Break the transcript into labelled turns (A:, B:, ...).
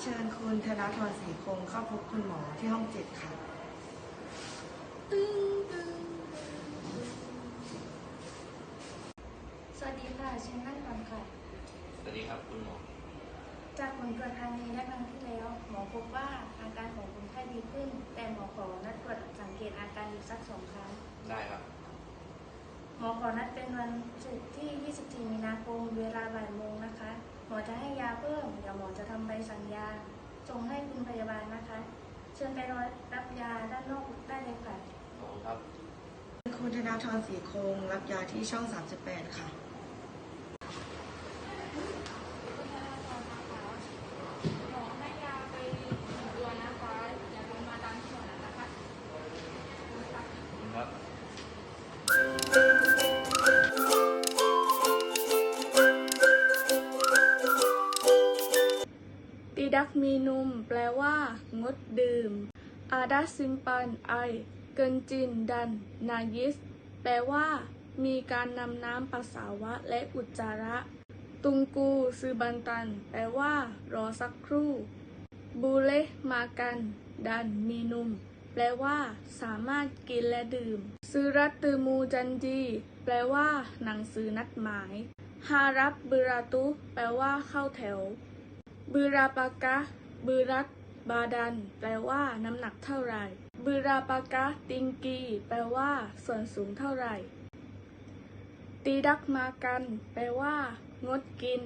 A: เชิญคุณธนาธรศรีคงเข้าพบคุณหมอที่ห้องเจ็ดค่ะ
B: ตึ้งตึ้งสวัสดีค่ะ เชิญนั่งก่อนค่ะ
C: สวัสดีครับคุณหมอ
B: จากผลตรวจครั้งนี้และครั้งที่แล้ว หมอพบว่าอาการของคนไข้ดีขึ้น แต่หมอขอนัดตรวจสังเกตอาการอีกสักสองครั้ง
C: ได้ครับ
B: หมอขอนัดเป็นวันศุกร์ที่ 24 มีนาคม เวลาบ่ายโมงนะคะ หมอจะให้ยาเพิ่มเดี๋ยวหมอจะทำใบสั่งยา ส่งให้คุณพยาบาลนะคะ เชิญไปรอรับยาด้านนอกได้เลยค่ะ
C: ขอบคุณครับ
A: คุณธนาธรศรีคง รับยาที่ช่อง 38 ค่ะ
D: หมอให้ยาไปหนึ่ง
E: ติดักมีนุม แปลว่า งดดื่ม อาดัสซิมปันไอ เกินจิน ดัน นายิส แปลว่า มีการนำน้ำปัสสาวะและอุจจาระ ตุงกูซือบันตัน แปลว่า รอสักครู่ บูเลมากัน ดันมีนุมแปลว่า สามารถกินและดื่มซือรัตตือมูจันจี แปลว่า หนังสือนัดหมายฮารับบืราตุ แปลว่า เข้าแถวบืราปากะบืรัตบาดัน แปลว่า น้ำหนักเท่าไหร่บืราปากะติงกี แปลว่า ส่วนสูงเท่าไหร่ตีดักมากัน แปลว่า งดกิน